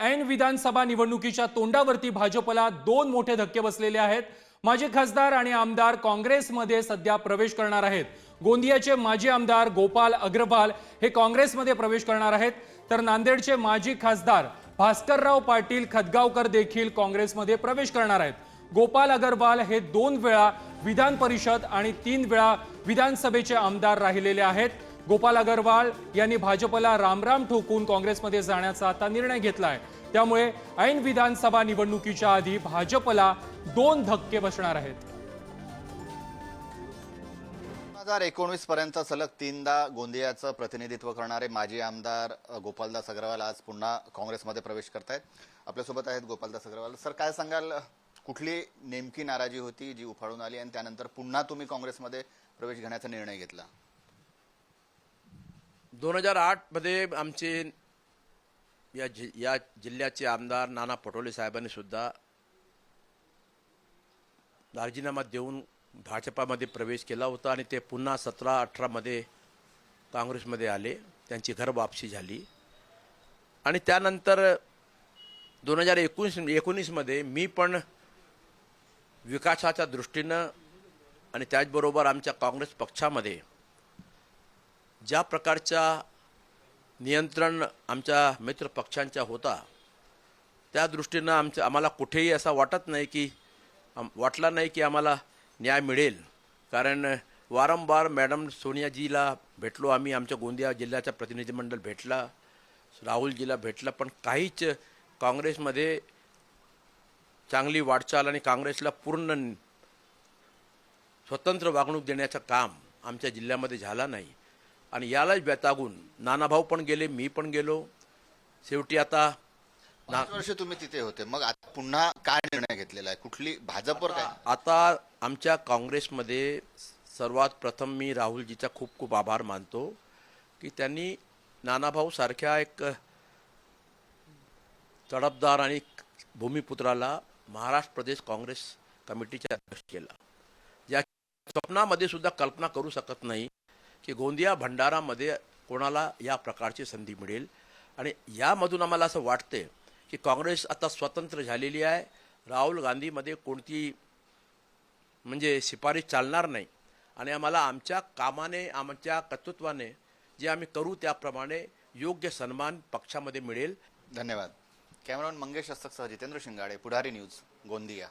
ऐन विधानसभा निवडणुकीच्या तोंडावरती भाजपला दोन मोठे धक्के बसलेले आहेत. माजी खासदार आणि आमदार काँग्रेसमध्ये सध्या प्रवेश करणार आहेत. गोंदियाचे माजी आमदार गोपाल अग्रवाल हे काँग्रेसमध्ये प्रवेश करणार आहेत. तर नांदेडचे माजी खासदार भास्करराव पाटील खदगावकर देखील काँग्रेसमध्ये प्रवेश करणार आहेत. गोपाल अग्रवाल हे दोन वेळा विधान परिषद आणि तीन वेळा विधानसभेचे आमदार राहिलेले आहेत. गोपाल अग्रवाल यांनी भाजपला रामराम ठोकून काँग्रेसमध्ये जाण्याचा आता निर्णय घेतला आहे त्यामुळे ऐन विधानसभा निवडणुकीच्या आधी भाजपला दोन धक्के बसणार आहेत. दोन हजार एकोणवीस पर्यंत सलग तीनदा गोंदियाचं प्रतिनिधित्व करणारे माजी आमदार गोपालदास अग्रवाल आज पुन्हा काँग्रेसमध्ये प्रवेश करतायत. आपल्यासोबत आहेत गोपालदास अग्रवाल. सर काय सांगाल? कुठली नेमकी नाराजी होती जी उफाळून आली आणि त्यानंतर पुन्हा तुम्ही काँग्रेसमध्ये प्रवेश घेण्याचा निर्णय घेतला? दोन हजार आठमध्ये आमचे या जि या जिल्ह्याचे आमदार नाना पटोले साहेबांनी सुद्धा राजीनामा देऊन भाजपामध्ये प्रवेश केला होता आणि ते पुन्हा सतरा अठरामध्ये काँग्रेसमध्ये आले. त्यांची घर वापसी झाली. आणि त्यानंतर दोन हजार एकोणीस एकोणीसमध्ये मी पण विकासाच्या दृष्टीनं आणि त्याचबरोबर आमच्या काँग्रेस पक्षामध्ये ज्या प्रकारच्या नियंत्रण आमच्या मित्रपक्षांच्या होता त्या दृष्टीनं आमचं आम्हाला कुठेही असा वाटत नाही की वाटला नाही की आम्हाला न्याय मिळेल. कारण वारंवार मॅडम सोनियाजीला भेटलो आम्ही आमच्या गोंदिया जिल्ह्याचा प्रतिनिधिमंडळ भेटला राहुलजीला भेटला पण काहीच काँग्रेसमध्ये चांगली वाटचाल आणि काँग्रेसला पूर्ण स्वतंत्र वागणूक देण्याचं काम आमच्या जिल्ह्यामध्ये झाला नाही. आणि यालाच व्यतागून नानाभाऊ पण गेले मी पण गेलो. शेवटी आता ना वर्ष तुम्ही तिथे होते. मग आता पुन्हा काय निर्णय घेतलेला आहे? कुठली भाजपवर काय? आता आमच्या काँग्रेसमध्ये सर्वात प्रथम मी राहुलजीचा खूप खूप आभार मानतो की त्यांनी नानाभाऊ सारख्या एक तडफदार आणि भूमिपुत्राला महाराष्ट्र प्रदेश काँग्रेस कमिटीचे अध्यक्ष केला. या स्वप्नामध्ये सुद्धा कल्पना करू शकत नाही. की गोंदिया भंडारामध्ये कोणाला या प्रकारची संधी मिळेल? आणि यामधून आम्हाला असं वाटते की काँग्रेस आता स्वतंत्र झालेली आहे. राहुल गांधीमध्ये कोणती म्हणजे शिफारस चालणार नाही. आणि आम्हाला आमच्या कामाने आमच्या कर्तृत्वाने जे आम्ही करू त्याप्रमाणे योग्य सन्मान पक्षामध्ये मिळेल. धन्यवाद. कॅमेरामॅन मंगेश हस्तकसह जितेंद्र शिंगाडे पुढारी न्यूज गोंदिया.